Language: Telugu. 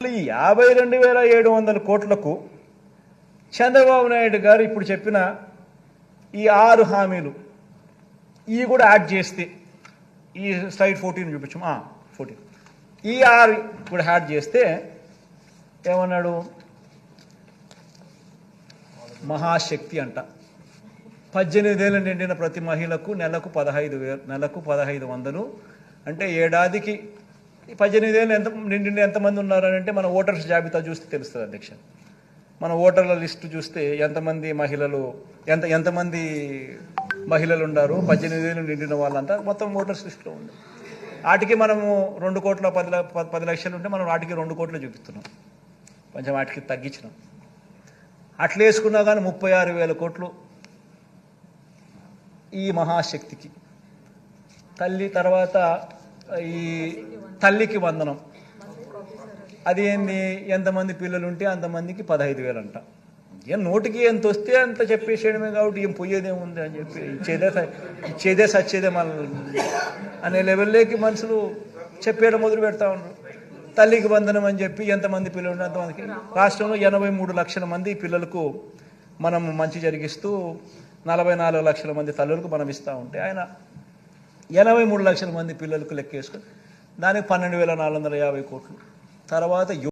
యాభై రెండు వేల ఏడు వందల కోట్లకు చంద్రబాబు నాయుడు గారు ఇప్పుడు చెప్పిన ఈ ఆరు హామీలు ఇవి కూడా యాడ్ చేస్తే ఈ స్లైడ్ ఫోర్టీన్ చూపించు ఫోర్టీన్. ఈ ఆరు కూడా యాడ్ చేస్తే ఏమన్నాడు? మహాశక్తి అంట. పద్దెనిమిదేళ్ళు నిండిన ప్రతి మహిళకు నెలకు పదహైదు వేలు నెలకు పదహైదు వందలు అంటే ఏడాదికి ఈ పద్దెనిమిదేళ్ళు ఎంత నిండి ఎంతమంది ఉన్నారని అంటే మన ఓటర్స్ జాబితా చూస్తే తెలుస్తుంది అధ్యక్ష. మన ఓటర్ల లిస్టు చూస్తే ఎంతమంది మహిళలు ఎంత ఎంతమంది మహిళలు ఉన్నారు పద్దెనిమిదేళ్ళు నిండిన వాళ్ళంతా మొత్తం ఓటర్స్ లిస్టులో ఉంది. వాటికి మనము రెండు కోట్ల పది పది లక్షలు ఉంటే మనం వాటికి రెండు కోట్లు చూపిస్తున్నాం. కొంచెం వాటికి తగ్గించినాం. అట్లా వేసుకున్నా కానీ ముప్పై ఆరు వేల కోట్లు ఈ మహాశక్తికి. తల్లి తర్వాత ఈ తల్లికి వందనం. అది ఏంది? ఎంతమంది పిల్లలు ఉంటే అంతమందికి పదహైదు వేలు అంట ఏం నోటికి ఎంత వస్తే అంత చెప్పేసేయడమే కాబట్టి ఏం పోయేదేముంది అని చెప్పి ఇచ్చేదే ఇచ్చేదే సచ్చేదే మన అనే లెవెల్లోకి మనుషులు చెప్పేయడం మొదలు పెడతా ఉన్నారు. తల్లికి బంధనం అని చెప్పి ఎంతమంది పిల్లలు ఉంటే అంతమందికి. రాష్ట్రంలో ఎనభై మూడు లక్షల మంది పిల్లలకు మనం మంచి జరిగిస్తూ నలభై నాలుగు లక్షల మంది తల్లులకు మనం ఇస్తూ ఉంటే ఆయన ఎనభై మూడు లక్షల మంది పిల్లలకు లెక్కేసుకొని దానికి పన్నెండు వేల నాలుగు వందల యాభై కోట్లు. తర్వాత